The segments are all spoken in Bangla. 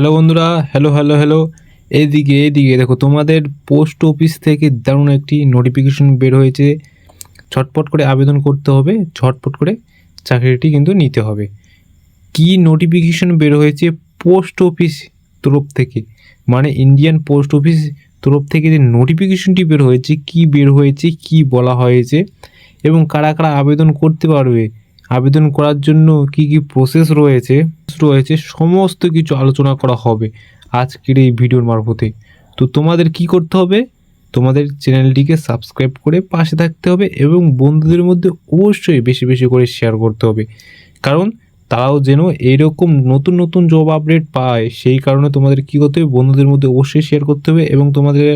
হ্যালো বন্ধুরা, হ্যালো হ্যালো হ্যালো। এইদিকে এইদিকে দেখো, তোমাদের পোস্ট অফিস থেকে দারুণ একটি নোটিফিকেশন বের হয়েছে। ঝটপট করে আবেদন করতে হবে ঝটপট করে চাকরিটি কিন্তু নিতে হবে। কি নোটিফিকেশন বের হয়েছে পোস্ট অফিস তরফ থেকে? মানে ইন্ডিয়ান পোস্ট অফিস তরফ থেকে যে নোটিফিকেশনটি বের হয়েছে, কি বের হয়েছে, কি বলা হয়েছে, এবং কারা কারা আবেদন করতে পারবে আবেদন করার জন্য কি কি প্রসেস রয়েছে? রয়েছে, সমস্ত কিছু আলোচনা করা হবে আজকের এই ভিডিওর মারফতে। তো তোমাদের কি করতে হবে? তোমাদের চ্যানেলটিকে সাবস্ক্রাইব করে পাশে থাকতে হবে এবং বন্ধুদের মধ্যে অবশ্যই বেশি বেশি করে শেয়ার করতে হবে। কারণ তারাও যেন এইরকম নতুন নতুন জব আপডেট পায়, সেই কারণে তোমাদের কী করতে হবে? বন্ধুদের মধ্যে অবশ্যই শেয়ার করতে হবে এবং তোমাদের,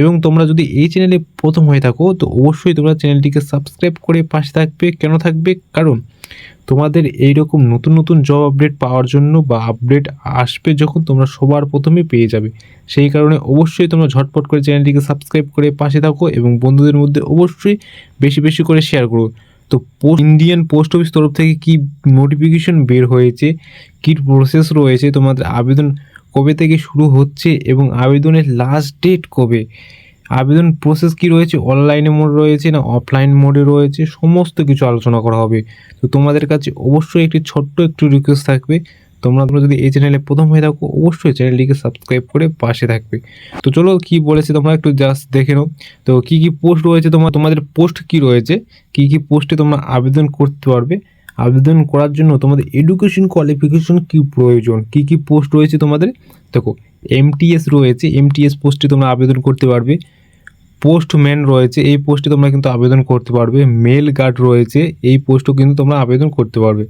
এবং তোমরা যদি এই চ্যানেলে প্রথম হয়ে থাকো, তো অবশ্যই তোমরা চ্যানেলটিকে সাবস্ক্রাইব করে পাশে থাকবে। কেন থাকবে? কারণ তোমাদের এই রকম নতুন নতুন জব আপডেট পাওয়ার জন্য বা আপডেট আসবে যখন তোমরা সবার প্রথমে পেয়ে যাবে। সেই কারণে অবশ্যই তোমরা ঝটপট করে চ্যানেলটিকে সাবস্ক্রাইব করে পাশে থাকো এবং বন্ধুদের মধ্যে অবশ্যই বেশি বেশি করে শেয়ার করো। তো পোস্ট ইন্ডিয়ান পোস্ট অফিস তরফ থেকে কি নোটিফিকেশন বের হয়েছে? কী প্রসেস রয়েছে? তোমাদের আবেদন কবে থেকে শুরু হচ্ছে? এবং আবেদনের লাস্ট ডেট কবে? আবেদন প্রসেস কি রয়েছে? অনলাইনে মোড রয়েছে না অফলাইন মোডে রয়েছে? সমস্ত কিছু আলোচনা করা হবে। তো তোমাদের কাছে অবশ্যই একটি ছোট্ট একটু রিকোয়েস্ট থাকবে। তোমরা তোমরা যদি এই চ্যানেলে প্রথম হয়ে থাকো, অবশ্যই চ্যানেলটিকে সাবস্ক্রাইব করে পাশে থাকবে। তো চলো কি বলেছে তোমরা একটু জাস্ট দেখে নাও। তো কি কি পোস্ট রয়েছে তোমার, তোমাদের পোস্ট কি রয়েছে? কি কি পোস্টে তোমরা আবেদন করতে পারবে? আবেদন করার জন্য তোমাদের এডুকেশন কোয়ালিফিকেশন কি প্রয়োজন? কি কি পোস্ট রয়েছে তোমাদের? দেখো এমটিএস রয়েছে এমটিএস পোস্টে তোমরা আবেদন করতে পারবে। পোস্টম্যান রয়েছে, এই পোস্টে তোমরা কিন্তু আবেদন করতে পারবে। মেল গার্ড রয়েছে, এই পোস্টও কিন্তু তোমরা আবেদন করতে পারবে।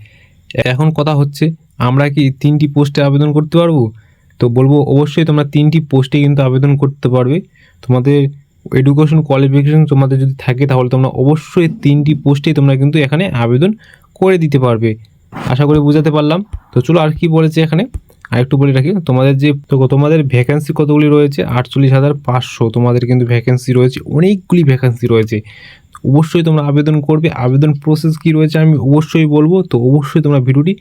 এখন কথা হচ্ছে, আমরা কি তিনটি পোস্টে আবেদন করতে পারব? তো বলব অবশ্যই তোমরা তিনটি পোস্টে কিন্তু আবেদন করতে পারবে। তোমাদের এডুকেশন কোয়ালিফিকেশন তোমাদের যদি থাকে তাহলে তোমরা অবশ্যই তিনটি পোস্টেই তোমরা কিন্তু এখানে আবেদন করে দিতে পারবে। আশা করি বুঝাতে পারলাম। তো চলো আর কি বলেছে এখানে? আর একটু বলে রাখি, তোমাদের যে তোমাদের ভ্যাকেন্সি কতগুলি রয়েছে? আটচল্লিশ হাজার পাঁচশো তোমাদের কিন্তু ভ্যাকেন্সি রয়েছে, অনেকগুলি ভ্যাকেন্সি রয়েছে। অবশ্যই তোমরা আবেদন করবে। আবেদন প্রসেস কি রয়েছে আমি অবশ্যই বলব। তো অবশ্যই তোমরা ভিডিওটি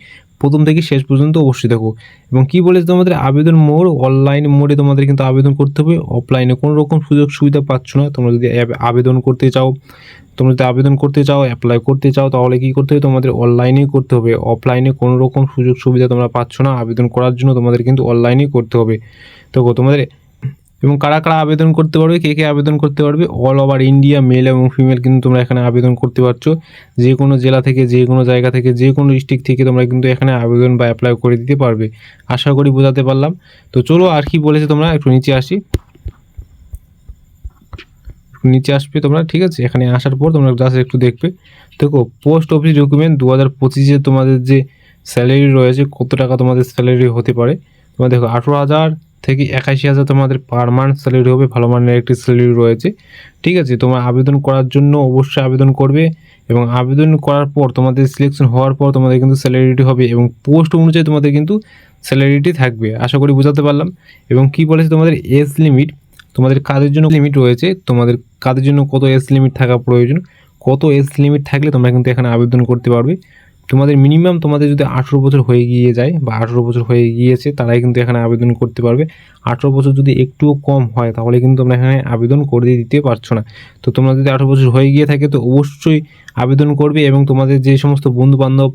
প্রথম থেকে শেষ পর্যন্ত অবশ্যই দেখো। এবং কি বলেছে তোমাদের? আবেদন মোড অনলাইন মোডে তোমাদের কিন্তু আবেদন করতে হবে। অফলাইনে কোনো রকম সুযোগ সুবিধা পাচ্ছ না। তোমরা যদি আবেদন করতে চাও, তোমরা যদি আবেদন করতে চাও অ্যাপ্লাই করতে চাও, তাহলে কী করতে হবে? তোমাদের অনলাইনেই করতে হবে। অফলাইনে কোনো রকম সুযোগ সুবিধা তোমরা পাচ্ছ না। আবেদন করার জন্য তোমাদের কিন্তু অনলাইনেই করতে হবে। তো তোমাদের এবং কারা কারা আবেদন করতে পারবে, কে কে আবেদন করতে পারবে অল ওভার ইন্ডিয়া মেল এবং ফিমেল কিন্তু তোমরা এখানে আবেদন করতে পারছ। যে কোনো জেলা থেকে, যে কোনো জায়গা থেকে, যে কোনো ডিস্ট্রিক্ট থেকে তোমরা কিন্তু এখানে আবেদন বা অ্যাপ্লাই করে দিতে পারবে। আশা করি বোঝাতে পারলাম। তো চলো আর কি বলেছে তোমরা, একটু নিচে আসি। নিচে আসবে তোমরা, ঠিক আছে? এখানে আসার পর তোমরা জাস্ট একটু দেখবে। দেখো পোস্ট অফিস ডকুমেন্ট দু হাজার পঁচিশে তোমাদের যে স্যালারি রয়েছে, কত টাকা তোমাদের স্যালারি হতে পারে? তোমরা দেখো, আঠেরো হাজার থেকে একাশি হাজার তোমাদের পার মান্থ স্যালারি হবে, ভালো মানের একটি স্যালারি রয়েছে। ঠিক আছে, তোমরা আবেদন করার জন্য অবশ্যই আবেদন করবে এবং আবেদন করার পর তোমাদের সিলেকশন হওয়ার পর তোমাদের কিন্তু স্যালারিটি হবে এবং পোস্ট অনুযায়ী তোমাদের কিন্তু স্যালারিটি থাকবে, আশা করি বোঝাতে পারলাম। এবং কি বলেছে তোমাদের? এজ লিমিট তোমাদের কাজের জন্য লিমিট রয়েছে, তোমাদের কাজের জন্য কত এজ লিমিট থাকা প্রয়োজন, কত এজ লিমিট থাকলে তোমরা কিন্তু এখানে আবেদন করতে পারবে। তোমাদের মিনিমাম তোমাদের যদি আঠেরো বছর হয়ে গিয়ে যায় বা আঠেরো বছর হয়ে গিয়েছে, তারাই কিন্তু এখানে আবেদন করতে পারবে। আঠেরো বছর যদি একটুও কম হয়, তাহলে কিন্তু তোমরা এখানে আবেদন করে দিতে পারছ না। তো তোমরা যদি আঠেরো বছর হয়ে গিয়ে থাকে, তো অবশ্যই আবেদন করবে এবং তোমাদের যে সমস্ত বন্ধু বান্ধব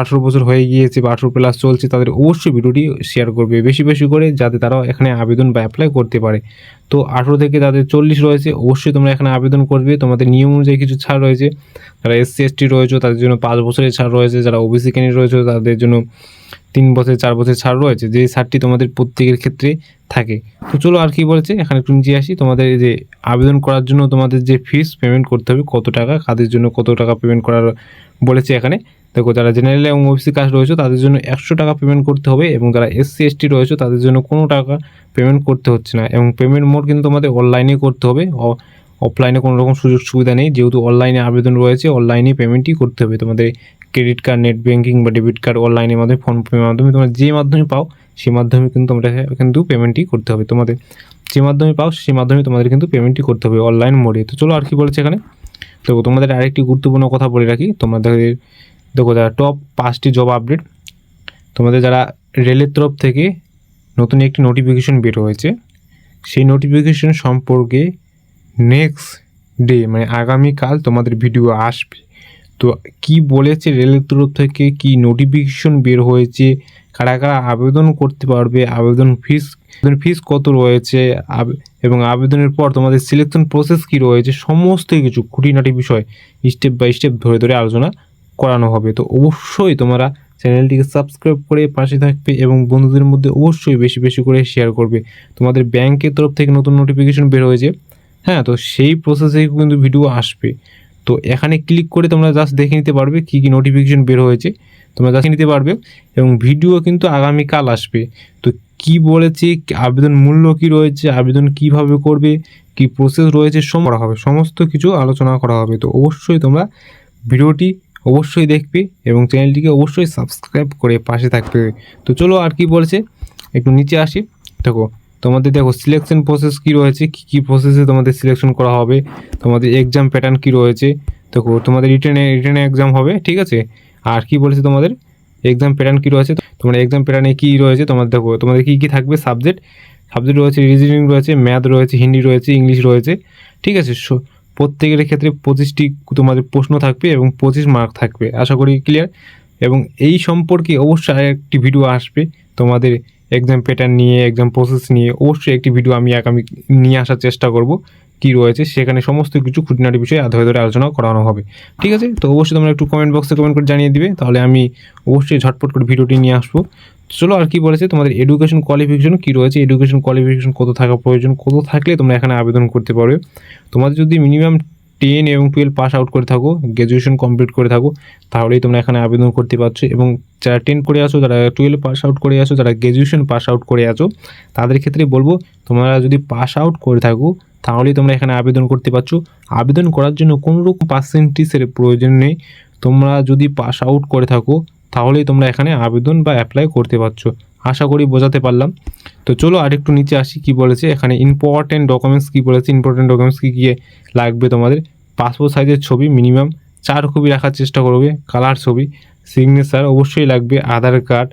আঠেরো বছর হয়ে গিয়েছে বা আঠেরো প্লাস চলছে, তাদের অবশ্যই ভিডিওটি শেয়ার করবে বেশি বেশি করে যাতে তারাও এখানে আবেদন বা অ্যাপ্লাই করতে পারে। তো আঠেরো থেকে তাদের চল্লিশ রয়েছে, অবশ্যই তোমরা এখানে আবেদন করবে। তোমাদের নিয়ম অনুযায়ী কিছু ছাড় রয়েছে, যারা এসসি এসটি রয়েছে, তাদের জন্য পাঁচ বছরের ছাড় রয়েছে, যারা ওবিসি ক্যান্ডিডেট রয়েছে, তাদের জন্য তিন বছর চার বছর ছাড় রয়েছে, যে ছাড়টি তোমাদের প্রত্যেকের ক্ষেত্রে থাকে। তো চলো আর কি বলেছে, এখানে একটু নিচে আসি। তোমাদের যে আবেদন করার জন্য তোমাদের যে ফিস পেমেন্ট করতে হবে, কত টাকা, কাদের জন্য কত টাকা পেমেন্ট করার বলেছে এখানে। দেখো, যারা জেনারেল এবং ওবিসি কাস্ট রয়েছে, তাদের জন্য একশো টাকা পেমেন্ট করতে হবে এবং যারা এসসি এসটি রয়েছে, তাদের জন্য কোনো টাকা পেমেন্ট করতে হচ্ছে না এবং পেমেন্ট মোড কিন্তু তোমাদের অনলাইনে করতে হবে। অফলাইনে কোনো রকম সুযোগ সুবিধা নেই। যেহেতু অনলাইনে আবেদন রয়েছে অনলাইনে পেমেন্টই করতে হবে। তোমাদের ক্রেডিট কার্ড নেট ব্যাঙ্কিং বা ডেবিট কার্ড অনলাইনের মাধ্যমে ফোন পের মাধ্যমে তোমরা যে মাধ্যমে পাও সেই মাধ্যমে কিন্তু তোমরা কিন্তু পেমেন্টই করতে হবে। তোমাদের যে মাধ্যমে পাও সেই মাধ্যমে তোমাদের কিন্তু পেমেন্টই করতে হবে অনলাইন মোডে তো চলো আর কি বলেছে এখানে? তো তোমাদের আরেকটি গুরুত্বপূর্ণ কথা বলে রাখি। তোমাদের দেখো, যারা টপ পাঁচটি জব আপডেট তোমাদের যারা রেলের তরফ থেকে নতুন একটি নোটিফিকেশন বের হয়েছে, সেই নোটিফিকেশন সম্পর্কে নেক্সট ডে মানে আগামীকাল তোমাদের ভিডিও আসবে। তো কি বলেছে রেলের তরফ থেকে, কি নোটিফিকেশন বের হয়েছে, কারা কারা আবেদন করতে পারবে, আবেদন ফিস আবেদন ফিস কত রয়েছে এবং আবেদনের পর তোমাদের সিলেকশন প্রসেস কি রয়েছে, সমস্ত কিছু খুঁটিনাটি বিষয় স্টেপ বাই স্টেপ ধরে ধরে আলোচনা করানো হবে। তো অবশ্যই তোমরা চ্যানেলটিকে সাবস্ক্রাইব করে পাশে থাকবে এবং বন্ধুদের মধ্যে অবশ্যই বেশি বেশি করে শেয়ার করবে। তোমাদের ব্যাংকের তরফ থেকে নতুন নোটিফিকেশন বের হয়েছে। হ্যাঁ তো সেই প্রসেসে কিন্তু ভিডিও আসবে। তো এখানে ক্লিক করে তোমরা জাস্ট দেখে নিতে পারবে কী কী নোটিফিকেশন বের হয়েছে। তোমরা দেখে নিতে পারবে এবং ভিডিও কিন্তু আগামীকাল আসবে। তো কি বলেছে আবেদন মূল্য কি রয়েছে, আবেদন কীভাবে করবে, কি প্রসেস রয়েছে সব করা হবে। সমস্ত কিছু আলোচনা করা হবে। তো অবশ্যই তোমরা ভিডিওটি অবশ্যই দেখবে এবং চ্যানেলটিকে অবশ্যই সাবস্ক্রাইব করে পাশে থাকবে। তো চলো আর কি বলছে? একটু নিচে আসি। দেখো, তোমাদের দেখো সিলেকশন প্রসেস কি রয়েছে? কী কী প্রসেসে তোমাদের সিলেকশন করা হবে? তোমাদের এক্সাম প্যাটার্ন কি রয়েছে? দেখো, তোমাদের রিটেনে রিটেনে এক্সাম হবে, ঠিক আছে? আর কি বলেছে তোমাদের? এক্সাম প্যাটার্ন কি রয়েছে? তোমার এক্সাম প্যাটার্নে কি রয়েছে? তোমাদের দেখো, তোমাদের কি কি থাকবে সাবজেক্ট সাবজেক্ট রয়েছে রিজনিং রয়েছে ম্যাথ রয়েছে, হিন্দি রয়েছে ইংলিশ রয়েছে, ঠিক আছে? প্রত্যেকের ক্ষেত্রে পঁচিশটি তোমাদের প্রশ্ন থাকবে এবং পঁচিশ মার্ক থাকবে। আশা করি ক্লিয়ার এবং এই সম্পর্কে অবশ্যই একটি ভিডিও আসবে। তোমাদের এক্সাম প্যাটার্ন নিয়ে এক্সাম প্রসেস নিয়ে অবশ্যই একটি ভিডিও আমি আগামী নিয়ে আসার চেষ্টা করব। কি রয়েছে সেখানে সমস্ত কিছু খুঁটিনাটি বিষয়ে ধরে ধরে আলোচনা করানো হবে। ঠিক আছে? তো অবশ্যই তোমরা একটু কমেন্ট বক্সে কমেন্ট করে জানিয়ে দিবে, তাহলে আমি অবশ্যই ঝটপট করে ভিডিওটি নিয়ে আসব। চলো আর কি বলেছে? তোমাদের এডুকেশন কোয়ালিফিকেশন কি রয়েছে? এডুকেশন কোয়ালিফিকেশন কত থাকা প্রয়োজন? কত থাকলে তোমরা এখানে আবেদন করতে পারবে? তোমাদের যদি মিনিমাম টেন এবং টুয়েলভ পাস আউট করে থাকো গ্র্যাজুয়েশন কমপ্লিট করে থাকো, তাহলেই তোমরা এখানে আবেদন করতে পারছ। এবং যারা টেন করে আসো যারা টুয়েলভ পাস আউট করে আসো যারা গ্র্যাজুয়েশন পাস আউট করে আছো, তাদের ক্ষেত্রে বলব, তোমরা যদি পাস আউট করে থাকো, তাহলেই তোমরা এখানে আবেদন করতে পারছ। আবেদন করার জন্য কোনো রকম পার্সেন্টেজের প্রয়োজন নেই। তোমরা যদি পাস আউট করে থাকো, তাহলেই তোমরা এখানে আবেদন বা অ্যাপ্লাই করতে পারছ। আশা করি বোঝাতে পারলাম। তো চলো আর একটু নিচে আসি কি বলেছে। এখানে ইম্পর্টেন্ট ডকুমেন্টস কি বলেছে ইম্পর্টেন্ট ডকুমেন্টস কী কী লাগবে তোমাদের। পাসপোর্ট সাইজের ছবি মিনিমাম চার কপি রাখার চেষ্টা করবে কালার ছবি সিগনেচার অবশ্যই লাগবে আধার কার্ড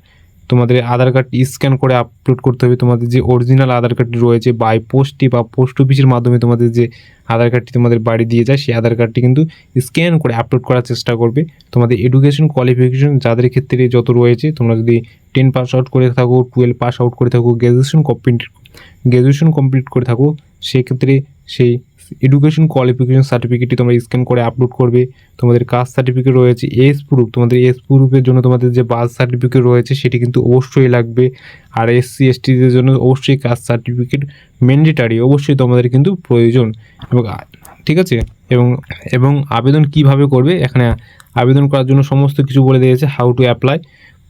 তোমাদের আধার কার্ড স্ক্যান করে আপলোড করতে হবে। তোমাদের যে অরিজিনাল আধার কার্ডটি রয়েছে বাই পোস্টে বা পোস্ট অফিসের মাধ্যমে তোমাদের যে আধার কার্ডটি তোমাদের বাড়ি দিয়ে যায়, সেই আধার কার্ডটি কিন্তু স্ক্যান করে আপলোড করার চেষ্টা করবে। তোমাদের এডুকেশন কোয়ালিফিকেশন যাদের ক্ষেত্রে যত রয়েছে, তোমরা যদি টেন পাস আউট করে থাকো টুয়েলভ পাস আউট করে থাকো গ্র্যাজুয়েশন কমপ্লিট গ্র্যাজুয়েশন কমপ্লিট করে থাকো, সেক্ষেত্রে সেই এডুকেশন কোয়ালিফিকেশন সার্টিফিকেটটি তোমরা স্ক্যান করে আপলোড করবে। তোমাদের কাস্ট সার্টিফিকেট রয়েছে এস প্রুফ তোমাদের এস প্রুফের জন্য তোমাদের যে বার্থ সার্টিফিকেট রয়েছে সেটি কিন্তু অবশ্যই লাগবে। আর এসসি এসটিদের জন্য অবশ্যই কাস্ট সার্টিফিকেট ম্যান্ডেটারি অবশ্যই তোমাদের কিন্তু প্রয়োজন। এবং, ঠিক আছে? এবং এবং আবেদন কীভাবে করবে? এখানে আবেদন করার জন্য সমস্ত কিছু বলে দিয়েছে how to apply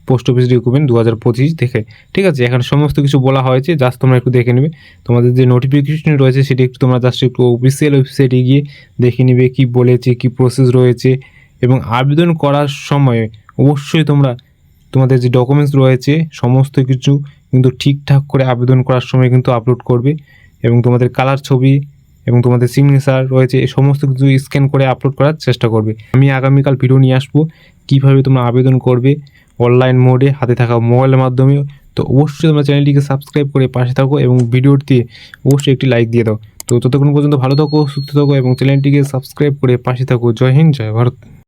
post office recruitment দু হাজার পঁচিশ দেখে। ঠিক আছে, এখানে সমস্ত কিছু বলা হয়েছে, জাস্ট তোমরা একটু দেখে নেবে। তোমাদের যে নোটিফিকেশন রয়েছে, সেটি একটু তোমরা জাস্ট একটু অফিসিয়াল ওয়েবসাইটে গিয়ে দেখে নিবে কি বলেছে, কি প্রসেস রয়েছে। এবং আবেদন করার সময় অবশ্যই তোমরা, তোমাদের যে ডকুমেন্টস রয়েছে, সমস্ত কিছু কিন্তু ঠিকঠাক করে আবেদন করার সময় কিন্তু আপলোড করবে। এবং তোমাদের কালার ছবি এবং তোমাদের সিগনেচার রয়েছে, এই সমস্ত কিছু স্ক্যান করে আপলোড করার চেষ্টা করবে। আমি আগামীকাল ভিডিও নিয়ে আসব, কীভাবে তোমরা আবেদন করবে অনলাইন মোডে হাতে থাকা মোবাইলের মাধ্যমে। তো অবশ্যই তোমরা চ্যানেলটিকে সাবস্ক্রাইব করে পাশে থাকো এবং ভিডিওটি অবশ্যই একটি লাইক দিয়ে দাও। তো ততক্ষণ পর্যন্ত ভালো থাকো, সুস্থ থাকো এবং চ্যানেলটিকে সাবস্ক্রাইব করে পাশে থাকো। জয় হিন্দ, জয় ভারত।